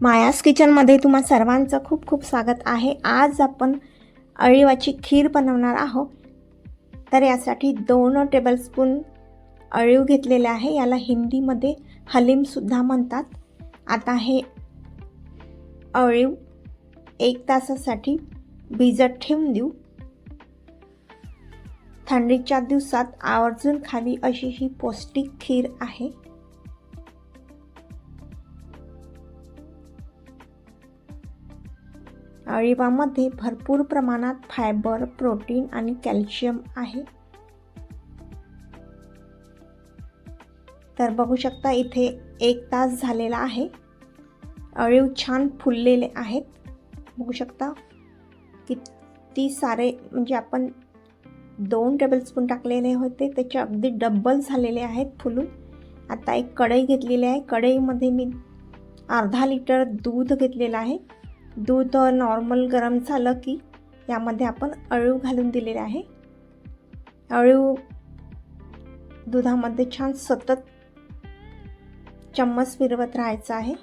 मायास किचनमध्ये तुम्हा सर्वांचं खूप खूप स्वागत आहे. आज आपण अळीवाची खीर बनवणार आहोत. तर यासाठी दोन टेबलस्पून अळीव घेतलेले आहे. याला हिंदीमध्ये हलीमसुद्धा म्हणतात. आता हे अळीव एक तासासाठी भिजत ठेवून देऊ. थंडीच्या दिवसात आवर्जून खावी अशी ही पौष्टिक खीर आहे. अळिवामध्ये भरपूर प्रमाणात फायबर प्रोटीन आणि कॅल्शियम आहे. तर बघू शकता इथे एक तास झालेला आहे. अळीव छान फुललेले आहेत. बघू शकता किती सारे म्हणजे आपण दोन टेबलस्पून टाकलेले होते त्याचे अगदी डब्बल झालेले आहेत फुलून. आता एक कढई घेतलेली आहे. कढईमध्ये मी अर्धा लिटर दूध घेतलेलं आहे. दूध नॉर्मल गरम झालं की यामध्ये आपण अळीव घालून दिलेले आहे. अळीव दुधामध्ये छान सतत चम्मच फिरवत राहायचं आहे.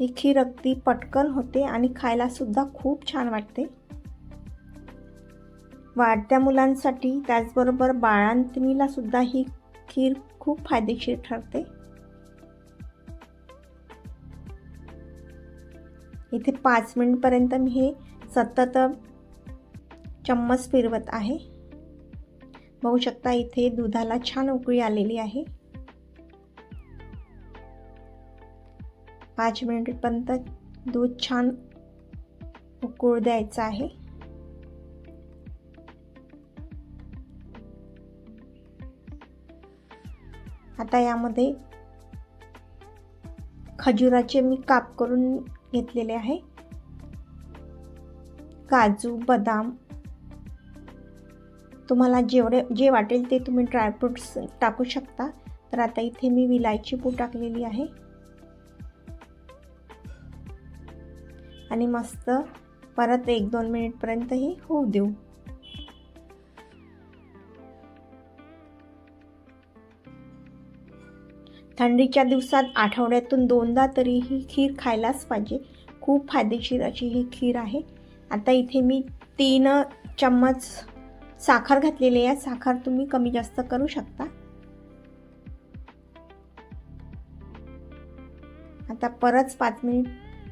ही खीर अगदी पटकन होते आणि खायला सुद्धा खूप छान वाटते. वाढत्या मुलांसाठी त्याचबरोबर बाळांतणीला सुद्धा ही खीर खूप फायदेशीर ठरते. इथे पाच मिनिटपर्यंत मी हे सतत चम्मच फिरवत आहे. बघू शकता इथे दुधाला छान उकळी आलेली आहे. पाच मिनिटपर्यंत दूध छान उकळू द्यायचं आहे. आता यामध्ये खजुराचे मी काप करून घेतलेले आहे. काजू बदाम. तुम्हाला जेवढे जे वाटेल ते तुम्ही ड्रायफ्रूट्स टाकू शकता. तर आता इथे मी विलायची पूड टाकलेली आहे. आणि मस्त परत एक दोन मिनिटपर्यंत हे होऊ देऊ. थंडीच्या दिवसात आठवड्यातून दोनदा तरी ही खीर खायलाच पाहिजे. खूप फायदेशीर अशी ही खीर आहे. आता इथे मी तीन चम्मच साखर घातलेली आहे. साखर तुम्ही कमी जास्त करू शकता. आता परत पाच मिनिट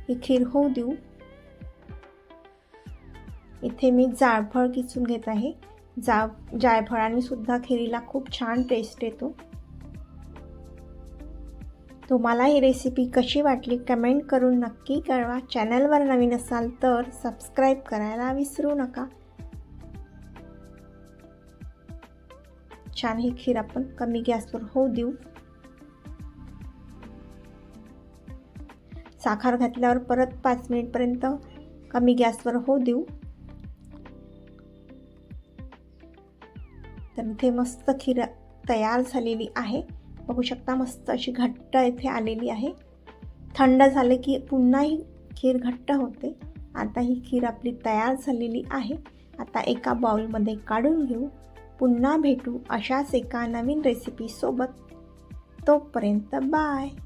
ही खीर होऊ देऊ. इथे मी जायफळ किसून घेत आहे. जा जायफळाने सुद्धा खिरीला खूप छान टेस्ट येतो. तुम्हाला ही रेसिपी कशी वाटली कमेंट करून नक्की कळवा. चॅनलवर नवीन असाल तर सबस्क्राईब करायला विसरू नका. छान ही खीर आपण कमी गॅसवर होऊ देऊ. साखर घातल्यावर परत पाच मिनिटपर्यंत कमी गॅसवर होऊ देऊ. तर इथे मस्त खीर तयार झालेली आहे. बघू शकता मस्त अशी घट्ट इथे आलेली आहे. थंड झाले की पुन्हा ही खीर घट्ट होते. आता ही खीर आपली तयार झालेली आहे. आता एका बाउलमध्ये काढून घेऊ. पुन्हा भेटू अशाच एका नवीन रेसिपीसोबत तोपर्यंत बाय.